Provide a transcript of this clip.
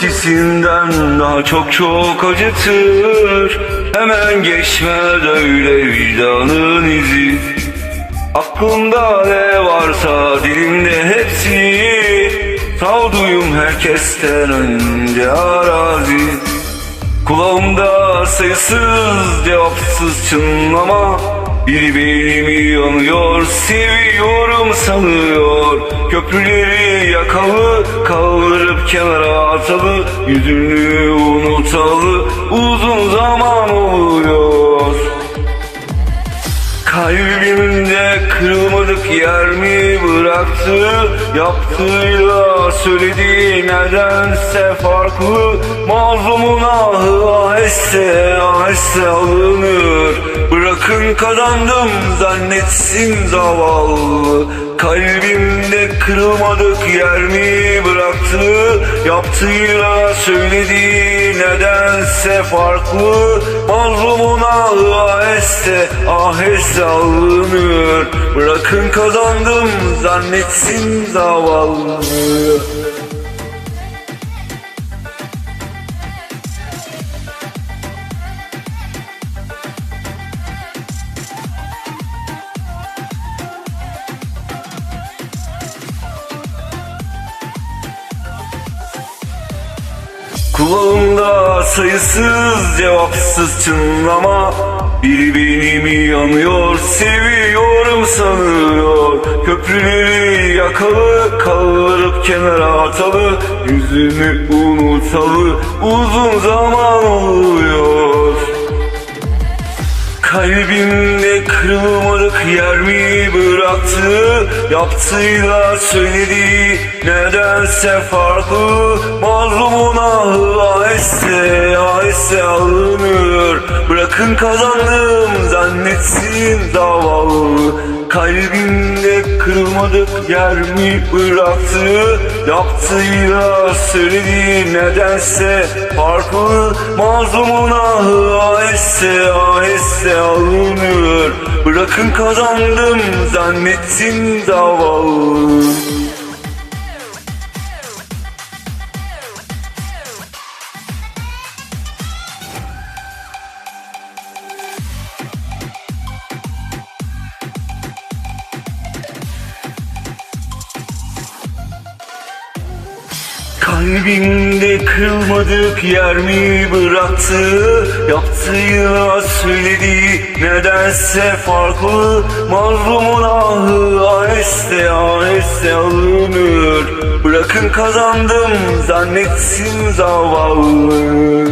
Cisimden daha çok çok acıtır. Hemen geçmez öyle vicdanın izi. Aklımda ne varsa dilimde hepsi. Savduyum herkesten önce arazi. Kulağımda sayısız cevapsız çınlama Biri beynimi yanıyor seviyorum sanıyor. Köprüleri yakalı kaldırıp kenara atalı. Yüzünü unutalı uzun zaman oluyor. Kalbimde kırılmadık yer mi bıraktı? Yaptığıyla söylediği nedense farklı. Mazlumun ahı aheste aheste alınır Bırakın kazandım zannetsin zavallı. Kalbimde kırılmadık yer mi bıraktı? Yaptığıyla söylediği nedense farklı. Mazlumun ahı aheste aheste alınır. Bırakın kazandım zannetsin zavallı Kulağımda sayısız cevapsız çınlama. Biri benimi yanıyor seviyorum sanıyor. Köprüleri yakalı kaldırıp kenara atalı. Yüzümü unutalı uzun zaman oluyor Kalbimde kırılmadık yer mi bıraktı? Yaptığıyla söylediği nedense farklı. Mazlumun ahı aheste aheste alınır. Bırakın kazandım zannetsin zavallı Kalbimde kırılmadık yer mi bıraktı Yaptığıyla söylediği nedense farklı Mazlumun ahı aheste aheste alınır Bırakın kazandım zannetsin zavallı Kalbimde kırılmadık yer mi bıraktı? Yaptığıyla söylediği nedense farklı. Mazlumun ahı aheste aheste alınır. Bırakın kazandım zannetsin zavallı